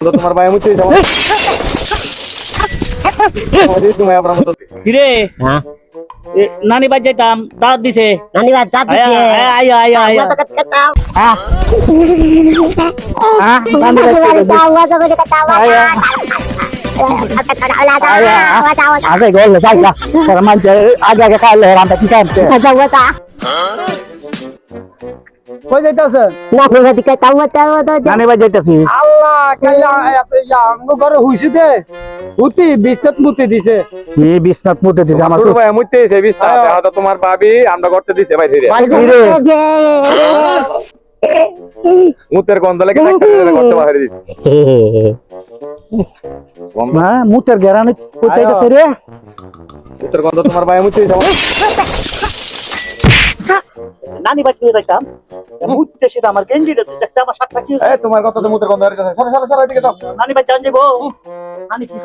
তোমার ভাই মুছে তুমি আপনার মতো কিরে হ্যাঁ এ, নানি বাদ যাইতাম দাওয়াত দিছে নানি বাদ দাঁত আয়া দিছে আয়া আয়া আয়া Gua takut ketawa. হ্যাঁ হ্যাঁ নানি বাদ যাইতাম Gua takut ketawa. Ayo. Ayo, ah. আগে গেল যাই যা তোর মানছে আগে আগে খাইলে রান্না কি খাইছে কই যাইতাছে নানি বাদ যাইতাছি। আল্লাহ ইয়া। আমগো ঘরে হুইছে দে। হুতি বিস্তাত মুতি দিছে। এই বিশ্বনাথ মুটে দিছে। আমার ভাই মুতে এসে বিস্তা হয়তো তোমার ভাবি আমরা করতে দিছে ভাই ধীরে। কিরে মুতের গন্ধ লেগে থাকতে করতে বাইরে দিছে। হ্যাঁ মুতের গেরানি যাচ্ছে রে? মুতের গন্ধ তোমার ভাই মুতে নানি বাদ দিয়ে যাইতাম মুতে সেটা আমার গেঞ্জি দেখছে আমার সাতটা কি এই তোমার কথা তো মুতের গন্ধ হয়ে যাচ্ছে সরে সরে সরে এদিকে দাও নানি বাদ জান যাব নানি কি